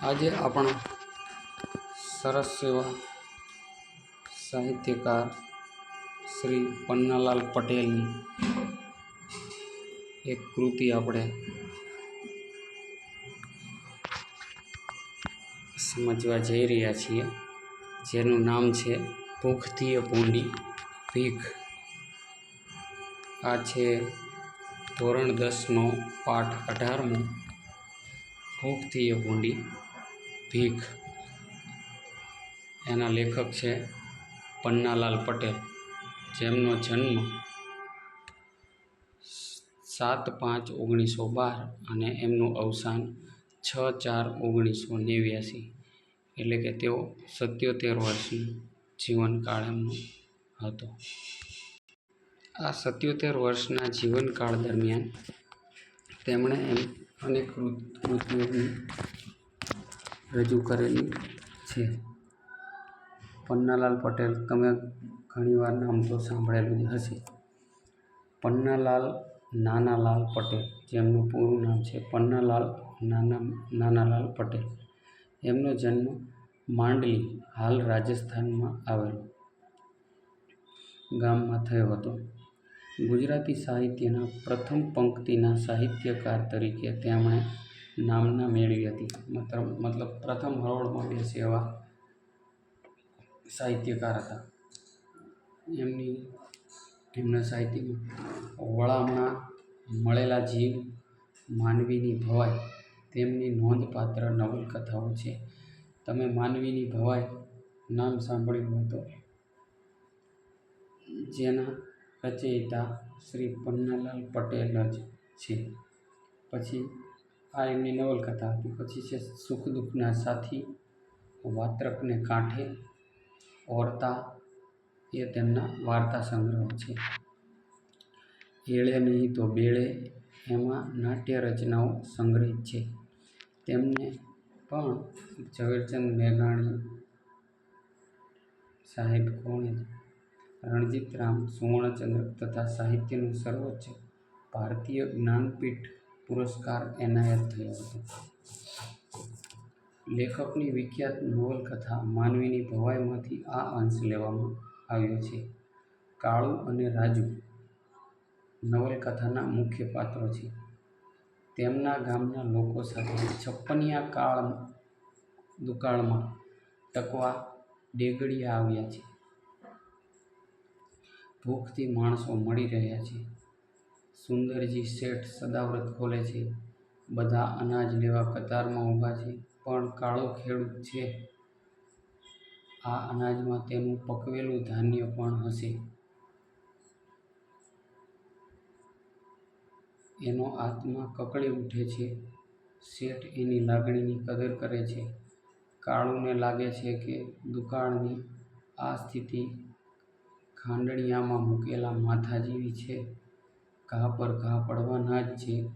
આજે આપણા સરસ એવા સાહિત્યકાર શ્રી પન્નાલાલ પટેલની એક કૃતિ આપણે સમજવા જઈ રહ્યા છીએ. જેનું નામ છે ભૂખથી ભૂંડી ભીખ આ છે ધોરણ દસનો પાઠ અઢારમો ભૂખથી ભૂંડી ભીખ. એના લેખક છે પન્નાલાલ પટેલ, જેમનો જન્મ સાત પાંચ ઓગણીસો બાર અને એમનું અવસાન છ ચાર ઓગણીસો નેવ્યાસી, એટલે કે તેઓ સત્યોતેર વર્ષનું જીવનકાળ એમનો હતો. આ સત્યોતેર વર્ષના જીવનકાળ દરમિયાન તેમણે એમ અનેક કૃતિઓની રજૂ કરેલી છે. પન્નાલાલ પટેલ, તમે ઘણીવાર નામ તો સાંભળેલું જ હશે. પન્નાલાલ નાનાલાલ પટેલ, જેમનું પૂરું નામ છે પન્નાલાલ નાના, નાનાલાલ પટેલ. એમનો જન્મ માંડલી, હાલ રાજસ્થાનમાં આવેલું ગામમાં થયો હતો. ગુજરાતી સાહિત્યના પ્રથમ પંક્તિના સાહિત્યકાર તરીકે તેમણે નામના મેળવી હતી. મતલબ પ્રથમ હરોળમાં બેસે એવા સાહિત્યકાર હતા. એમની, એમના સાહિત્યમાં વળામણા મળેલા જીવ માનવીની ભવાઈ, તેમની નોંધપાત્ર નવલકથાઓ છે. તમે માનવીની ભવાઈ નામ સાંભળ્યું હતો જેના રચયિતા શ્રી પન્નાલાલ પટેલ જ છે. પછી આ એમની નવલકથા હતી. પછી છે સુખ દુઃખના સાથી, વાત્રકને કાંઠે ઓરતા, એ તેમના વાર્તા સંગ્રહ છે. એળે નહીં તો બેળે, એમાં નાટ્ય રચનાઓ સંગ્રહિત છે. તેમને પણ ઝવેરચંદ મેઘાણી સાહેબ કોણે રણજીતરામ સુવર્ણચંદ્રક તથા સાહિત્યનું સર્વોચ્ચ ભારતીય જ્ઞાનપીઠ પુરસ્કાર એનાયત થયો હતો. લેખકની વિખ્યાત નવલકથા માનવીની ભવાઈમાંથી આ અંશ લેવામાં આવ્યો છે. કાળુ અને રાજુ નવલકથાના મુખ્ય પાત્રો છે. તેમના ગામના લોકો સાથે છપ્પનિયા કાળ દુકાળમાં ટકવા ડેગડિયા આવ્યા છે. ભૂખથી માણસો મળી રહ્યા છે. સુંદરજી શેઠ સદાવ્રત ખોલે છે. બધા અનાજ લેવા કતારમાં ઊભા છે. પણ કાળો ખેડૂત છે. આ અનાજમાં તેનું પકવેલું ધાન્ય પણ હશે. એનો આત્મા કકળી ઉઠે છે. શેઠ એની લાગણીની કદર કરે છે. કાળુને લાગે છે કે દુકાળની આ સ્થિતિ ખાંડણિયામાં મૂકેલા માથા જેવી છે. ઘા પર ઘા પડવાના જ છે.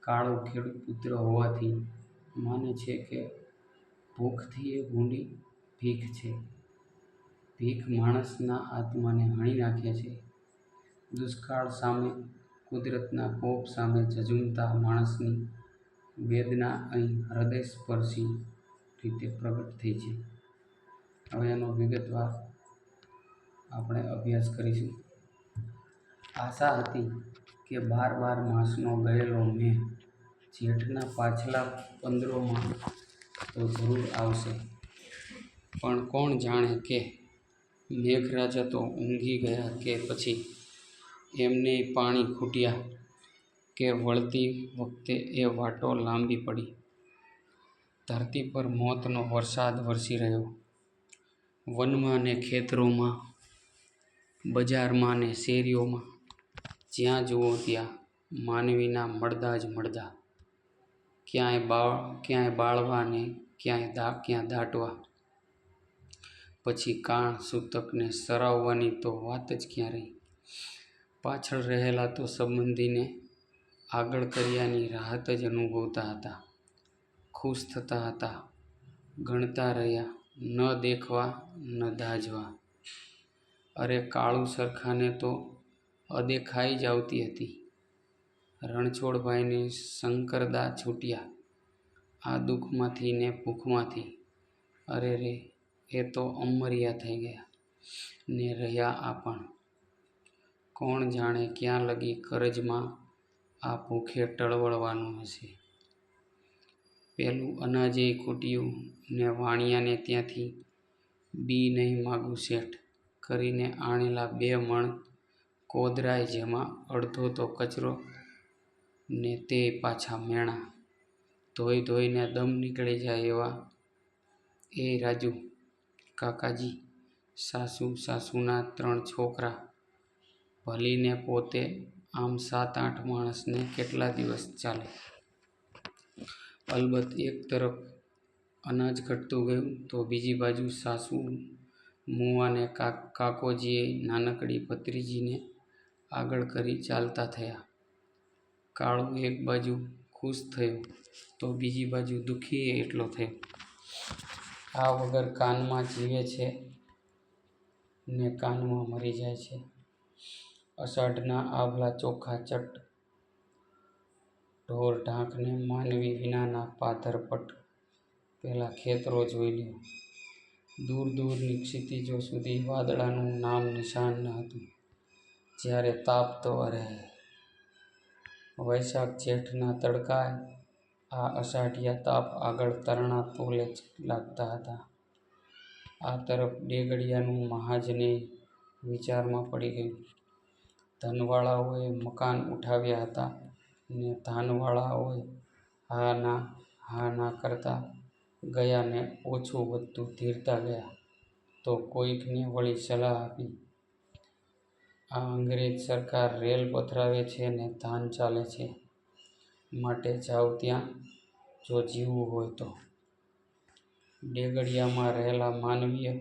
કાળો ખેડૂત પુત્ર હોવાથી માને છે કે ભૂખથી એ ભૂંડી ભીખ છે. ભીખ માણસના આત્માને હણી નાખે છે. દુષ્કાળ સામે, કુદરતના કોપ સામે ઝઝુમતા માણસની વેદના અહીં હૃદયસ્પર્શી રીતે પ્રગટ થઈ છે. હવે એનો વિગતવાર આપણે અભ્યાસ કરીશું. આશા હતી કે બાર બાર માસનો ગયેલો મેં જેઠના પાછલા પંદરોમાં તો જરૂર આવશે. પણ કોણ જાણે કે મેઘરાજા તો ઊંઘી ગયા કે પછી એમને પાણી ખૂટ્યા કે વળતી વખતે એ વાટો લાંબી પડી. ધરતી પર મોતનો વરસાદ વરસી રહ્યો. વનમાં ને ખેતરોમાં, બજારમાં ને શેરીઓમાં જ્યાં જુઓ ત્યાં માનવીના મળદા જ મળદા. ક્યાંય બાળ, ક્યાંય બાળવા ને ક્યાંય દા ક્યાં દાટવા. પછી કાણ સૂતકને સરાવવાની તો વાત જ ક્યાં રહી પાછળ રહેલા તો સંબંધીને આગળ કર્યાની રાહત જ અનુભવતા હતા. ખુશ થતા હતા. ગણતા રહ્યા. ન દેખવા, ન દાજવા. અરે કાળું સરખાને તો અદેખાઈ જ આવતી હતી. રણછોડભાઈને શંકરદા છૂટ્યા. આ દુઃખમાંથી ને ભૂખમાંથી. અરે રે, એ તો અમર્યા થઈ ગયા. ને રહ્યા આ પણ. કોણ જાણે ક્યાં લગી કરજમાં આ ભૂખે ટળવળવાનું હશે. પેલું અનાજે ખૂટ્યું ને વાણિયાને ત્યાંથી બી નહીં માગું શેઠ. કરીને આણેલા બે મણ કોદરાય જેમાં અડધો તો કચરો ને તે પાછા મેણા ધોઈ ધોઈને દમ નીકળી જાય એવા. એ રાજુ, કાકાજી, સાસુ, સાસુના ત્રણ છોકરા ભલીને પોતે આમ સાત આઠ માણસને કેટલા દિવસ ચાલે? અલબત્ત એક તરફ અનાજ ઘટતું ગયું તો બીજી બાજુ સાસુ, મુવાને કાકોજીએ નાનકડી ભત્રીજીને આગળ કરી ચાલતા થયા. કાળુ એક બાજુ ખુશ થયો તો બીજી બાજુ દુઃખી એટલો થયો. આ વગર કાનમાં જીવે છે ને કાનમાં મરી જાય છે. અષાઢના આભલા ચોખા ચટ. ઢોર ઢાંકને માનવી વિનાના પાથરપટ પહેલાં ખેતરો જોઈ લ્યો. દૂર દૂરની ક્ષિતિજો સુધી વાદળાનું નામ નિશાન ન હતું. જ્યારે તાપતો અરે! વૈશાખ જેઠના તડકાએ આ અષાઢિયા તાપ આગળ તરણા તોલે જ લાગતા હતા. આ તરફ ડેગડિયાનું મહાજને વિચારમાં પડી ગયું. ધનવાળાઓએ મકાન ઉઠાવ્યા હતા ને ધાનવાળાઓએ હા ના હા ના કરતા ગયા ને ઓછું વધતું ધીરતા ગયા તો કોઈકને વળી સલાહ આપી. આ અંગ્રેજ સરકાર રેલ પથરાવે છે ને ધાન ચાલે છે માટે જાવ ત્યાં જો જીવવું હોય તો. ડેગડિયામાં રહેલા માનવીય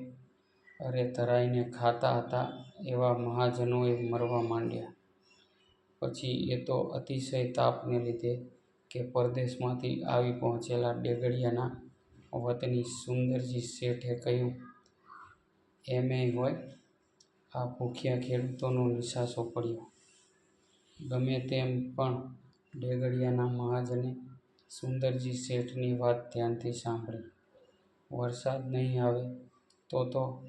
અરે ધરાઈને ખાતા હતા એવા મહાજનોએ મરવા માંડ્યા. પછી એ તો અતિશય તાપને લીધે કે પરદેશમાંથી આવી પહોંચેલા ડેગડિયાના વતની સુંદરજી શેઠે કહ્યું એમેય હોય આ ભૂખ્યા ખેડૂતોનો નિસાસો પડ્યો. ગમે તેમ પણ ડેગડિયાના મહાજને સુંદરજી શેઠની વાત ધ્યાનથી સાંભળી. વરસાદ નહીં આવે તો તો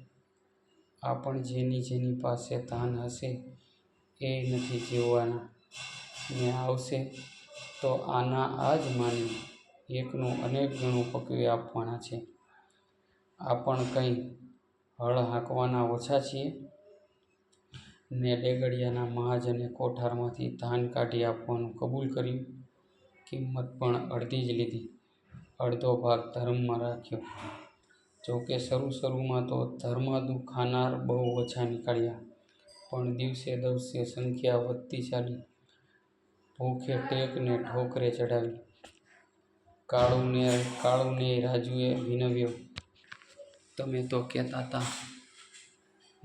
આપણ જેની જેની પાસે ધાન હશે એ નથી જીવવાના ને આવશે તો આના આ જ માની એકનું અનેક ગણું પકવી આપવાના છે. આપણ કંઈ હળ હાંકવાના ઓછા છીએ? ને ડેગડિયાના મહાજને કોઠારમાંથી ધાન કાઢી આપવાનું કબૂલ કર્યું. કિંમત પણ અડધી જ લીધી. અડધો ભાગ ધર્મમાં રાખ્યો. જોકે શરૂ શરૂમાં તો ધર્માદુ ખાનાર બહુ ઓછા નીકળ્યા પણ દિવસે દવસે સંખ્યા વધતી ચાલી. ભૂખે ટેકને ઠોકરે ચડાવી. કાળુને રાજુએ વિનવ્યો તમે તો કહેતા હતા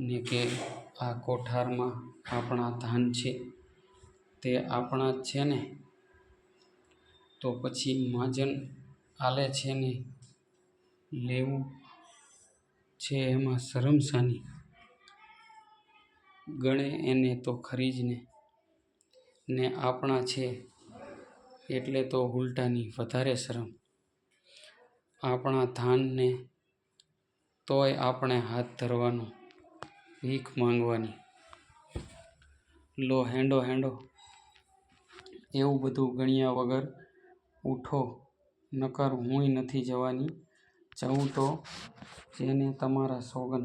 ને કે આ કોઠારમાં આપણા ધાન છે તે આપણા જ છે ને? તો પછી માજન આલે છે ને લેવું છે એમાં શરમ શાની? ગણે એને તો ખરી જ ને? ને આપણા છે એટલે તો ઉલટાની વધારે શરમ. આપણા ધાનને તોય આપણે હાથ ધરવાનો, ભીખ માંગવાની. લો હેંડો હેંડો. એવું બધું ગણ્યા વગર ઊઠો નકર હુંય નથી જવાની જઉં તો જેને તમારા સોગન.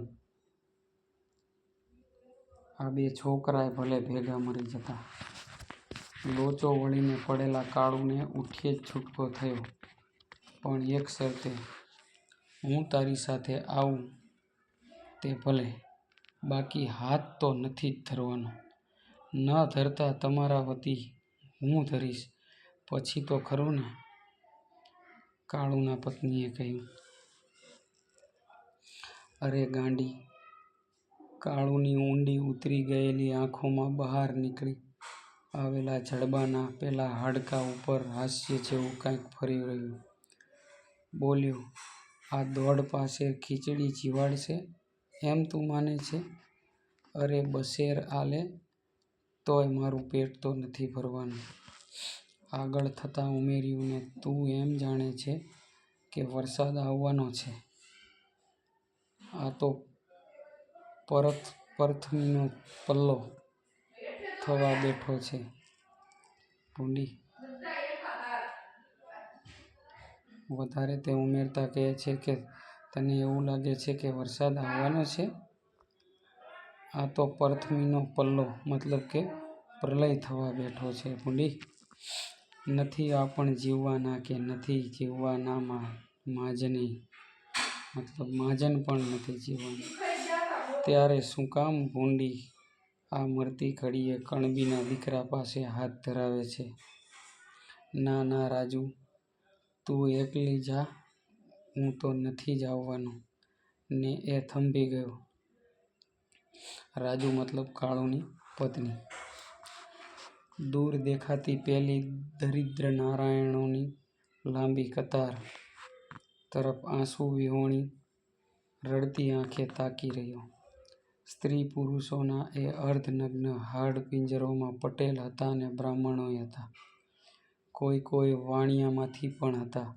આ બે છોકરાએ ભલે ભેગા મરી જતા. લોચો વળીને પડેલા કાળુને ઉઠીએ જ છૂટકો થયો પણ એક શરતે. હું તારી સાથે આવું તે ભલે બાકી હાથ તો નથી જ ધરવાનો. ન ધરતા તમારા વતી હું ધરીશ પછી તો ખરું ને? કાળુના પત્નીએ કહ્યું. અરે ગાંડી. કાળુની ઊંડી ઉતરી ગયેલી આંખોમાં બહાર નીકળી આવેલા જડબાના પેલા હાડકા ઉપર હાસ્ય જેવું કાંઈક ફરી રહ્યું. બોલ્યો, આ દોડ પાસે ખીચડી જીવાડશે એમ તું માને છે? અરે બશેર આલે, તોય મારું પેટ તો નથી ભરવાનું. આગળ થતાં ઉમેર્યું ને તું એમ જાણે છે કે વરસાદ આવવાનો છે. આ તો પરત, પરથમીનો પલ્લો થવા બેઠો છે. ભૂંડી વધારે તે ઉમેરતા કહે છે કે તને એવું લાગે છે કે વરસાદ આવવાનો છે? આ તો પરથમીનો પલ્લો, મતલબ કે પ્રલય થવા બેઠો છે. ભૂંડી નથી આ પણ જીવવાના કે નથી જીવવાના માજની, મતલબ માજન પણ નથી જીવવાનું ત્યારે શું કામ ભૂંડી આ મરતી ઘડીએ કણબીના દીકરા પાસે હાથ ધરાવે છે? ના ના, રાજુ, તું એકલી જા હું તો નથી જ આવવાનો ને એ થંભી ગયો. રાજુ મતલબ કાળુની પત્ની. દૂર દેખાતી પેલી દરિદ્ર નારાયણોની લાંબી કતાર તરફ આંસુ વિહોણી રડતી આંખે તાકી રહ્યો. સ્ત્રી પુરુષોના એ અર્ધનગ્ન હાડપિંજરોમાં પટેલ હતા અને બ્રાહ્મણોય હતા. કોઈ કોઈ વાણિયામાંથી પણ હતા.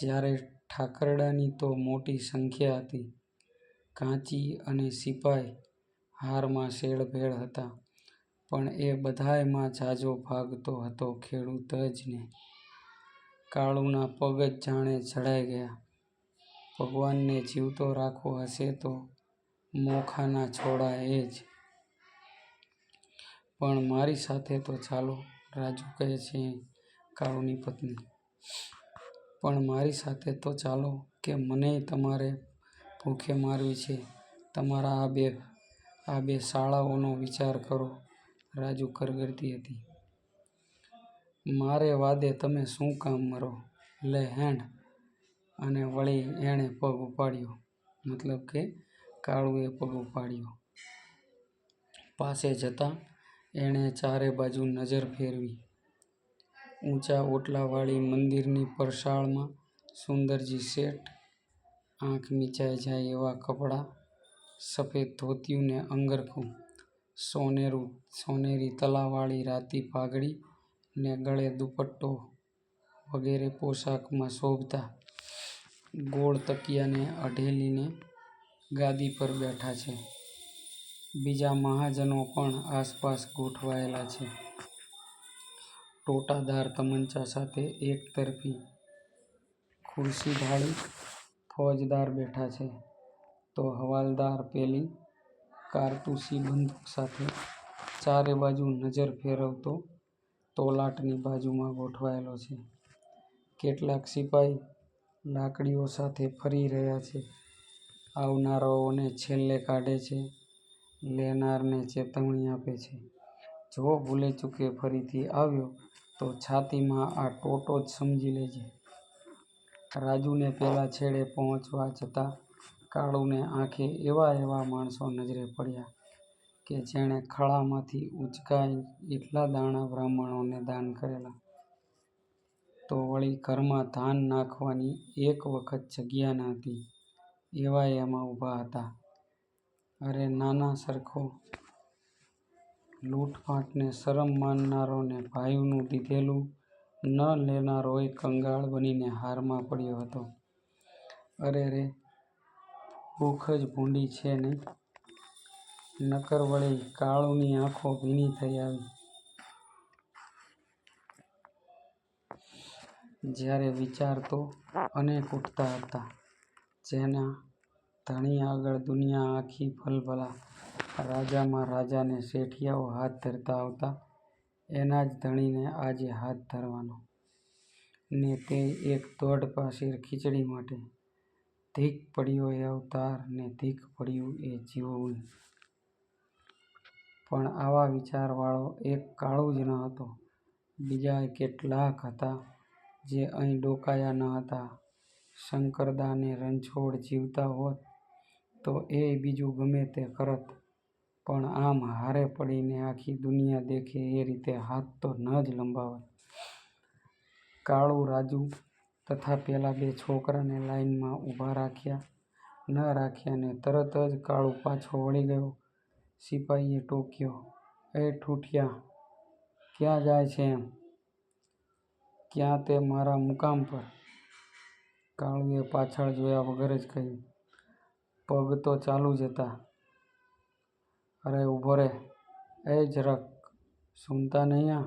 જ્યારે ઠાકરડાની તો મોટી સંખ્યા હતી. કાંચી અને સિપાઈ હારમાં શેળભેળ હતા. પણ એ બધાયમાં ઝાઝો ભાગ તો હતો ખેડૂત જ ને! કાળુના પગ જ જાણે જડાઈ ગયા. ભગવાનને જીવતો રાખવો હશે તો મોખાના છોડા એ જ. પણ મારી સાથે તો ચાલો, રાજુ કહે છે કાળુની પત્ની. પણ મારી સાથે તો ચાલો કે મનેય તમારે ભૂખે મારવી છે. તમારા આ બે શાળાઓનો વિચાર કરો રાજુ કરગરતી હતી. મારે વાદે તમે શું કામ મરો? લે હેંડ. અને વળી એણે પગ ઉપાડ્યો મતલબ કે કાળુએ પગ ઉપાડ્યો. પાસે જતાં એણે ચારે બાજુ નજર ફેરવી. ઊંચા ઓટલાવાળી મંદિરની પરસાળમાં સુંદરજી શેઠ. આંખ મીચાઈ જાય એવાં કપડાં, સફેદ ધોતિયું ને અંગરખું, સોનેરી તલાવાળી રાતી પાઘડી ને ગળે દુપટ્ટો વગેરે પોશાકમાં શોભતા ગોળ તકિયાને અઢેલીને ગાદી પર બેઠા છે. બીજા મહાજનો પણ આસપાસ ગોઠવાયેલા છે. ટોટાદાર તમંચા સાથે એકતરફી ખુરશી ઢાળી ફોજદાર બેઠા છે, તો હવાલદાર પેલી કારતૂસી બંદૂક સાથે ચારે બાજુ નજર ફેરવતો તોલાટની બાજુમાં ગોઠવાયેલો છે. કેટલાક સિપાઈ લાકડીઓ સાથે ફરી રહ્યા છે. આવનારાઓને છેલ્લે કાઢે છે, લેનારને ચેતવણી આપે છે. જો ભૂલે ચૂકે ફરીથી આવ્યો તો છાતીમાં આ ટોટો જ સમજી લેજે. રાજુને પેલા છેડે પહોંચવા જતાં કાળુને આંખે એવા એવા માણસો નજરે પડ્યા કે જેણે ખળામાંથી ઉંચકાઈ એટલા દાણા બ્રાહ્મણોને દાન કરેલા. તો વળી ઘરમાં ધાન નાખવાની એક વખત જગ્યા ન હતી એવા એમાં ઊભા હતા. અરે નાના સરખો લૂંટફાટને શરમ માનનારોને ભાઈનું દીધેલું ન લેનારોય કંગાળ બનીને હારમાં પડ્યો હતો. અરે રે, ભૂખ જ ભૂંડી છે ને? નકર વળી કાળુની આંખો ભીની થઈ આવી. જ્યારે વિચાર તો અનેક ઉઠતા હતા. જેના ધણી આગળ દુનિયા આખી ભલભલા રાજામાં રાજાને શેઠિયાઓ હાથ ધરતા આવતા, એના જ ધણીને આજે હાથ ધરવાનો. ને તે એક દોઢ પાસેર ખીચડી માટે. ધીક પડ્યો એ અવતાર ને ધીક પડ્યું એ જીવવું. પણ આવા વિચારવાળો એક કાળો જ ન હતો. બીજા કેટલાક હતા જે અહીં ડોકાયા ન હતા. શંકરદાને રણછોડ જીવતા હોત તો એ બીજું ગમે તે કરત પણ આમ હારે પડીને આખી દુનિયા દેખે એ રીતે હાથ તો ન જ લંબાવત. કાળું રાજુ તથા પેલા બે છોકરાને લાઈનમાં ઊભા રાખ્યા ન રાખ્યા ને તરત જ કાળું પાછો વળી ગયો. સિપાહીએ ટોક્યો, એ ઠૂઠિયા, ક્યાં જાય છે એમ? ક્યાં તે મારા મુકામ પર કાળુએ પાછળ જોયા વગર જ કહ્યું. પગ તો ચાલુ જ હતા. અરે ઊભો રે. એ જરાક સુનતા નહીં આ?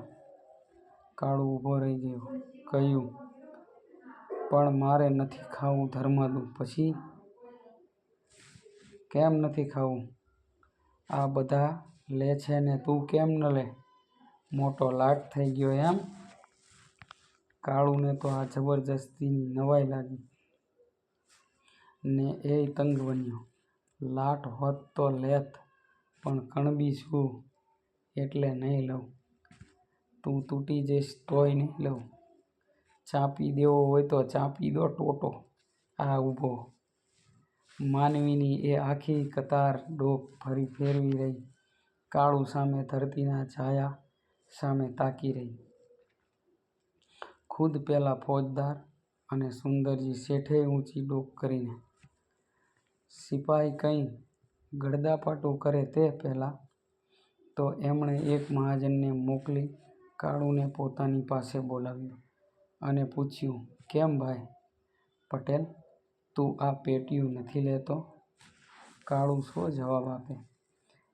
કાળુ ઊભો રહી ગયો. કહ્યું. પણ મારે નથી ખાવું ધર્માદુ. પછી? કેમ નથી ખાવું? આ બધા લે છે ને તું કેમ ન લે? મોટો લાટ થઈ ગયો એમ? કાળુને તો આ જબરજસ્તીની નવાઈ લાગી ને એ તંગ બન્યો. લાટ હોત તો લેત પણ કણબી છું એટલે નહીં લઉં. તું તૂટી જઈશ તોય નહીં લઉં. ચાપી દેવો હોય તો ચાપી દો ટોટો આ ઊભો. માનવીની એ આખી કતાર ડોક ફેરવી રહી કાળું સામે ધરતીના છાયા સામે તાકી રહી. ખુદ પેલા ફોજદાર અને સુંદરજી શેઠે ઊંચી ડોક કરીને. સિપાઈ કંઈ ગડદાપાટું કરે તે પહેલાં તો એમણે એક મહાજનને મોકલી કાળુને પોતાની પાસે બોલાવ્યો અને પૂછ્યું, કેમ ભાઈ પટેલ, તું આ પેટીયું નથી લેતો? કાળુ શો જવાબ આપે?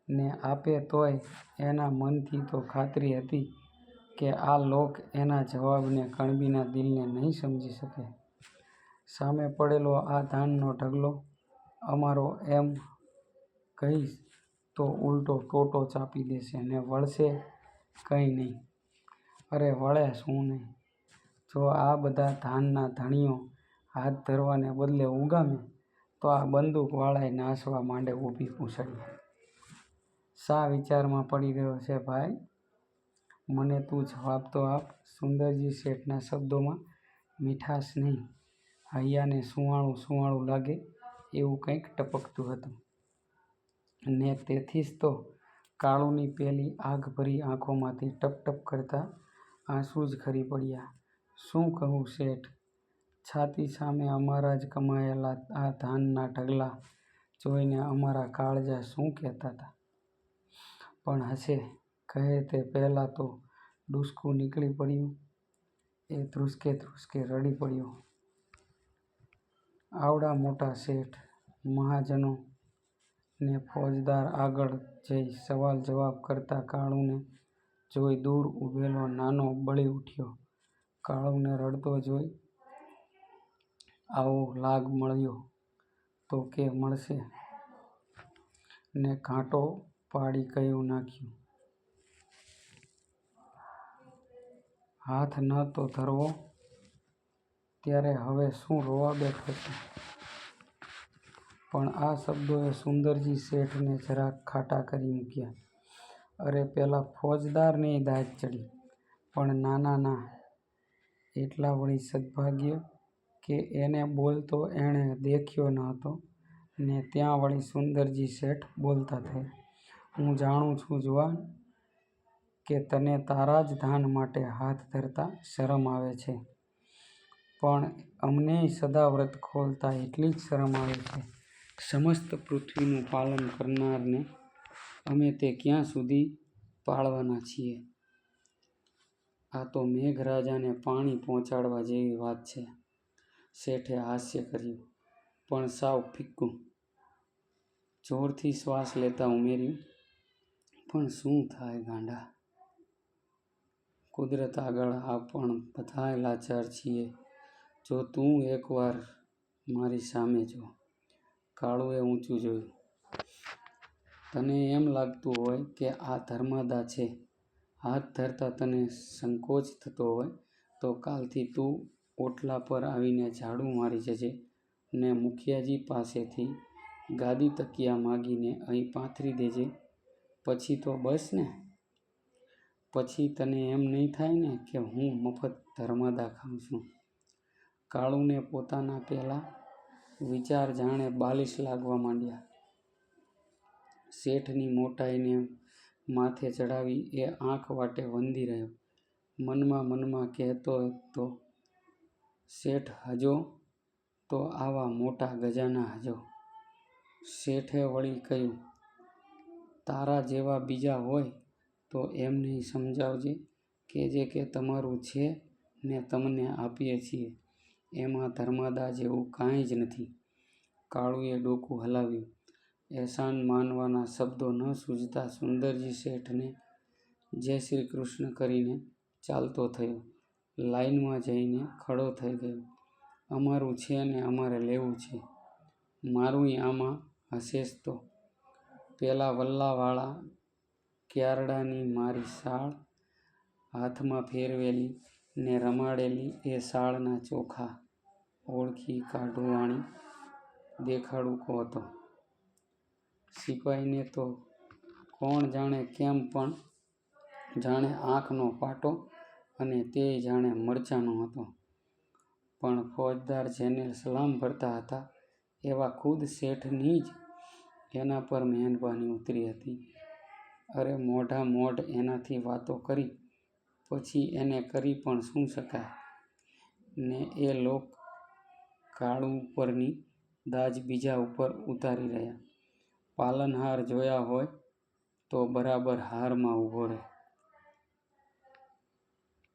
ને આપે તોય એના મનથી તો ખાતરી હતી કે આ લોક એના જવાબને કણબીના દિલને નહીં સમજી શકે. સામે પડેલો આ ધાનનો ઢગલો અમારો એમ કહીશ તો ઉલટો ટોટો ચાપી દેશે ને વળશે કંઈ નહીં. અરે વળે શું નહીં. જો આ બધા ધાનના ધણીઓ હાથ ધરવાને બદલે ઉગામે તો આ બંદૂકવાળાએ નાસવા માંડે ઊભી પૂંછડીએ. શા વિચારમાં પડી રહ્યો છે ભાઈ? મને તું જવાબ તો આપ. સુંદરજી શેઠના શબ્દોમાં મીઠાશ નહીં, હૈયાને સુંવાળું સુંવાળું લાગે એવું કંઈક ટપકતું હતું. ને તેથી જ તો કાળુની પેલી આગભરી આંખોમાંથી ટપ ટપ કરતા આંસુ જ ખરી પડ્યા. શું કહું શેઠ? છાતી સામે અમારા જ કમાયેલા આ ધાનના ઢગલા જોઈને અમારા કાળજા શું કહેતા હતા! પણ હશે કહે તે પહેલાં તો ડૂસકું નીકળી પડ્યું. એ ધ્રુસકે ધ્રુસકે રડી પડ્યો. આવડા મોટા શેઠ, મહાજનો ને ફોજદાર આગળ જઈ સવાલ જવાબ કરતા કાળુને જોઈ દૂર ઊભેલો નાનો બળી ઉઠ્યો કાળુને રડતો જોઈ, આવો લાગ મળ્યો તો કે મળશે ને કાંટો પાડી કહ્યું નાખ્યું. હાથ ન તો ધરવો, ત્યારે હવે શું રોવા બેઠો છે? પણ આ શબ્દોએ સુંદરજી શેઠને જરાક ખાટા કરી મૂક્યા. અરે, પેલા ફોજદારને દાજ ચડી. પણ નાના ના એટલા વળી સદભાગ્ય કે એને બોલતો એણે દેખ્યો ન હતો ને ત્યાં વળી સુંદરજી શેઠ બોલતા થયા. હું જાણું છું જુવાન કે તને તારા જ ધાન માટે હાથ ધરતા શરમ આવે છે, પણ અમનેય સદાવ્રત ખોલતા એટલી જ શરમ આવે છે. સમસ્ત પૃથ્વીનું પાલન કરનારને અમે તે ક્યાં સુધી પાળવાના છીએ? આ તો મેઘરાજાને પાણી પહોંચાડવા જેવી વાત છે. શેઠે હાસ્ય કર્યું, પણ સાવ ફિક્કું. જોરથી શ્વાસ લેતા ઉમેર્યું, પણ શું થાય ગાંડા? કુદરત આગળ આપણ બધા લાચાર છીએ. જો તું એકવાર મારી સામે જો. કાળુએ ઊંચું જોયું. તને એમ લાગતું હોય કે આ ધર્માદા છે, હાથ ધરતા તને સંકોચ થતો હોય, તો કાલથી તું ઓટલા પર આવીને ઝાડુ મારી જજે ને મુખિયાજી પાસેથી ગાદી તકિયા માંગીને અહીં પાથરી દેજે પછી તો બસ ને? પછી તને એમ નહીં થાય ને કે હું મફત ધર્માદા ખાઉં છું? કાળુને પોતાના પેલા વિચાર જાણે બાલિશ લાગવા માંડ્યા. શેઠની મોટાઈને માથે ચડાવી એ આંખ વાટે વંદી રહ્યો. મનમાં મનમાં કહેતો તો, શેઠ હજો, તો આવા મોટા ગજાના હજો. શેઠે વળી કહ્યું, તારા જેવા બીજા હોય તો એમને સમજાવજે. કે જે કે તમારું છે ને તમને આપીએ છીએ એમાં ધર્માદા જેવું કાંઈ જ નથી. કાળુએ ડોકું હલાવ્યું. એહસાન માનવાના શબ્દો ન સૂઝતા સુંદરજી શેઠને જય શ્રી કૃષ્ણ કરીને ચાલતો થયો. લાઈનમાં જઈને ખડો થઈ ગયો. અમારું છે ને અમારે લેવું છે. મારું આમાં હશેશ તો? પેલા વલ્લાવાળા ક્યારડાની મારી શાળ હાથમાં ફેરવેલી ને રમાડેલી એ શાળના ચોખા ઓળખી કાઢું વાણી દેખાડું હતો તો? સિપાઈને તો કોણ જાણે કેમ પણ જાણે આંખનો પાટો અને તે જાણે મરચાંનો હતો. પણ ફોજદાર જેને સલામ ભરતા હતા એવા ખુદ શેઠની જ એના પર મહેનબાની ઉતરી હતી. અરે મોઢા મોઢ એનાથી વાતો કરી પછી એને કરી પણ શું શકાય? ને એ લોક કાળુ ઉપરની દાજ બીજા ઉપર ઉતારી રહ્યા. પાલનહાર જોયા હોય તો બરાબર હારમાં ઊભો રહે.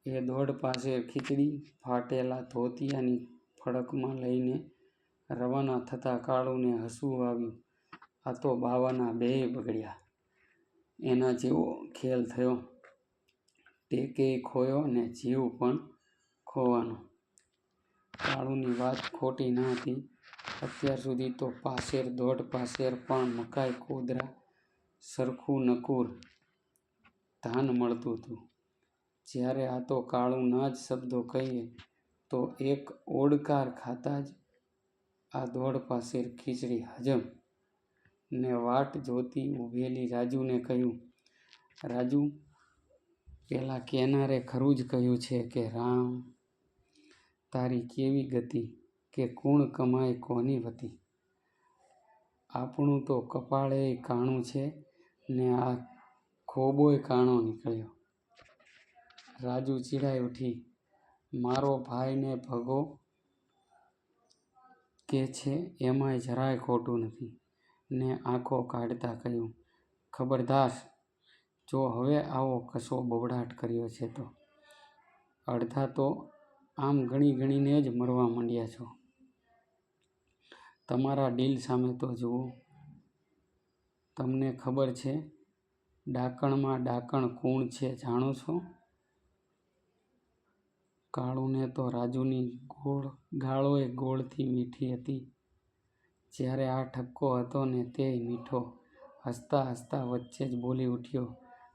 એ દોડ પાસે ખીચડી ફાટેલા ધોતિયાની ફડકમાં લઈને રવાના થતાં કાળુને હસવું આવ્યું. આ તો બાવાના બેય બગડ્યા. એના જેવો ખેલ થયો. ટેકેય ખોયો ને જીવ પણ ખોવાનો. કાળુની વાત ખોટી ન હતી. અત્યાર સુધી તો પાસેર દોઢ પાસેર પણ મકાઈ કોદરા સરખું નકુર ધાન મળતું હતું જ્યારે આ તો કાળુના જ શબ્દો કહીએ તો એક ઓડકાર ખાતા જ આ દોઢ પાસેર ખીચડી હજમ. ને વાટ જોતી ઊભેલી રાજુને કહ્યું: રાજુ, પેલા કેનારે ખરું જ કહ્યું છે કે રામ, તારી કેવી ગતિ કે કુણ કમાય કોની વતી? આપણું તો કપાળેય કાણું છે ને આ ખોબોય કાણો નીકળ્યો. રાજુ ચીડાઈ ઉઠી મારો ભાઈને ભગો કે છે એમાંય જરાય ખોટું નથી. ને આંખો કાઢતા કહ્યું: ખબરદાર, જો હવે આવો કશો બબડાટ કર્યો છે તો. અડધા તો આમ ગણી ગણીને જ મરવા માંડ્યા છો. તમારા ડીલ સામે તો જુઓ. તમને ખબર છે, ડાકણમાં ડાકણ કોણ છે જાણો છો? કાળુને તો રાજુની ગોળ, ગાળોએ ગોળથી મીઠી હતી. જ્યારે આ ઠપકો હતો ને તે મીઠો. હસતા હસતા વચ્ચે જ બોલી ઊઠ્યો: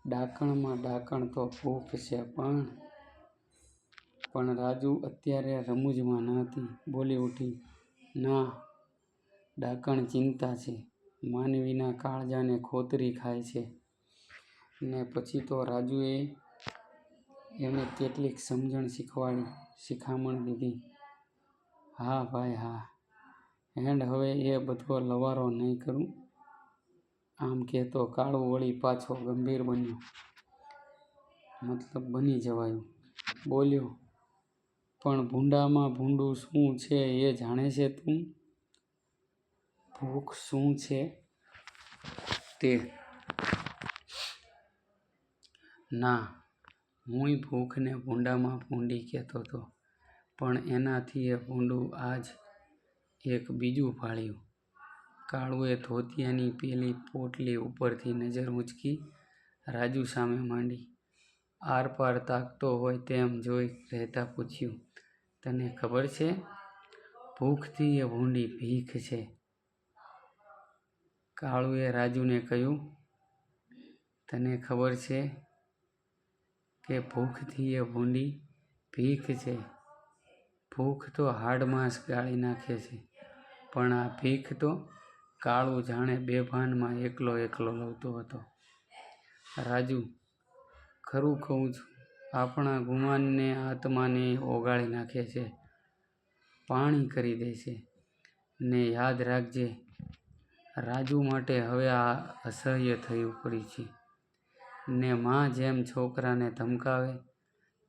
ડાકણમાં ડાકણ તો ભૂખ છે પણ. પણ રાજુ અત્યારે રમૂજમાં ન હતી. બોલી ઉઠી ના, ડાકણ ચિંતા છે. માનવીના કાળજાને ખોતરી ખાય છે. ને પછી તો રાજુએ એને કેટલીક સમજણ શીખવાડી, શિખામણ દીધી. હા ભાઈ હા, એન્ડ હવે એ બધો લવારો નહીં કરું. આમ કહેતો કાળો વળી પાછો ગંભીર બન્યો. મતલબ બની જવાયું. બોલ્યો: પણ ભૂંડામાં ભૂંડું શું છે એ જાણે છે તું? ભૂખ શું છે તે? ના, હુંય ભૂખને ભૂંડામાં ભૂંડી કહેતો તો. પણ એનાથી એ ભૂંડું આજ એક બીજું ભાળ્યું. કાળુએ ધોતિયાની પેલી પોટલી ઉપરથી નજર ઊંચકી રાજુ સામે માંડી. આરપાર તાકતો હોય તેમ જોઈ રહેતા પૂછ્યું: તને ખબર છે? ભૂખથી એ ભૂંડી ભીખ છે. કાળુએ રાજુને કહ્યું: તને ખબર છે કે ભૂખથી એ ભૂંડી ભીખ છે? ભૂખ તો હાડમાંસ ગાળી નાખે છે, પણ આ ભીખ તો? કાળુ જાણે બેભાનમાં એકલો એકલો લવતો હતો. રાજુ: ખરું કહું છું. આપણા ગુમાનને આત્માને ઓગાળી નાખે છે. પાણી કરી દે છે. ને યાદ રાખજે, રાજુ માટે હવે આ અસહ્ય થયું પડી છે. ને માં જેમ છોકરાને ધમકાવે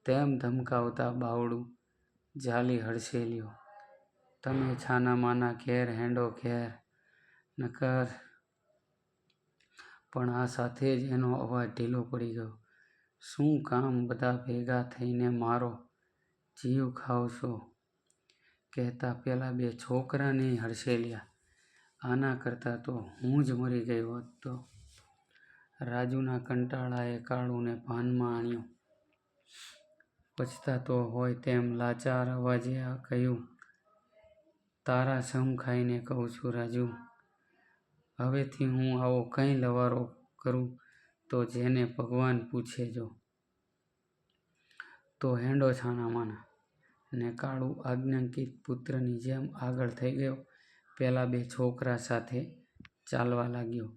તેમ ધમકાવતા બાવડું જાલી હડસેલ્યો: તમે છાનામાના ઘેર હેંડો ઘેર, નકર. પણ આ સાથે જ એનો અવાજ ઢીલો પડી ગયો: શું કામ બધા ભેગા થઈને મારો જીવ ખાવ છો? કહેતા પહેલાં બે છોકરાને હડસેલ્યા. આના કરતાં તો હું જ મરી ગયો હોત તો! રાજુના કંટાળાએ કાળુને ભાનમાં આણ્યો. પછતાતો હોય તેમ લાચાર અવાજે કહ્યું, તારા સમ ખાઈને કહું છું રાજુ, હવેથી હું આવો કંઈ લવારો કરું તો જેને ભગવાન પૂછે જો. તો હેંડો છાનામાના. ને કાળુ આજ્ઞાંકિત પુત્રની જેમ આગળ થઈ ગયો પહેલાં બે છોકરા સાથે ચાલવા લાગ્યો.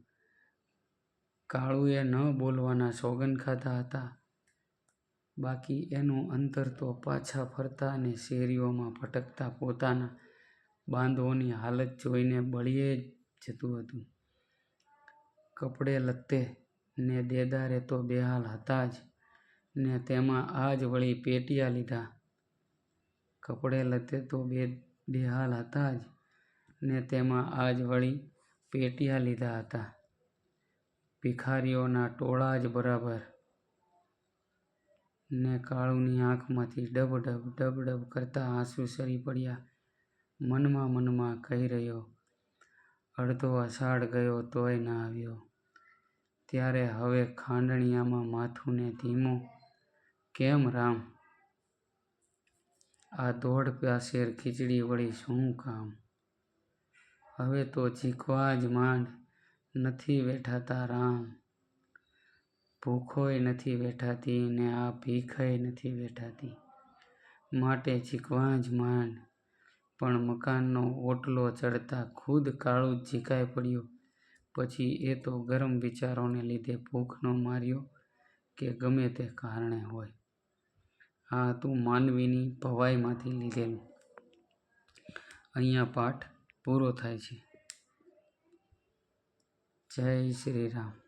કાળુએ ન બોલવાના સોગન ખાધા હતા બાકી એનું અંતર તો પાછા ફરતા અને શેરીઓમાં ભટકતા પોતાના બાંધવોની હાલત જોઈને બળીએ જતું હતું. કપડે લત્તે ને દેદારે તો બેહાલ હતા જ ને તેમાં આજ વળી પેટિયા લીધા. કપડે લત્તે તો બે બેહાલ હતા જ ને તેમાં આજ વળી પેટિયા લીધા હતા. ભિખારીઓના ટોળા જ બરાબર! ને કાળુની આંખમાંથી ડબ-ડબ ડબ-ડબ કરતા આંસુ સરી પડ્યા. મનમાં મનમાં કહી રહ્યો, અડધો અષાઢ ગયો તોય ન આવ્યો. ત્યારે હવે ખાંડણિયામાં માથું ને ધીમો, કેમ રામ! આ દોઢ પાસેર ખીચડી વળી શું કામ? હવે તો ઝીંકવા જ માંડ, નથી વેઠાતા રામ! ભૂખોય નથી વેઠાતી ને આ ભીખય નથી વેઠાતી. માટે ઝીંકવા જ માંડ. પણ મકાનનો ઓટલો ચડતાં ખુદ કાળુ ઝીકાઈ પડ્યો. પછી એ તો ગરમ વિચારોને લીધે ભૂખનો માર્યો કે ગમે તે કારણે હોય. આ હતું માનવીની ભવાઈમાંથી લીધેલું. અહીંયા પાઠ પૂરો થાય છે. જય શ્રી રામ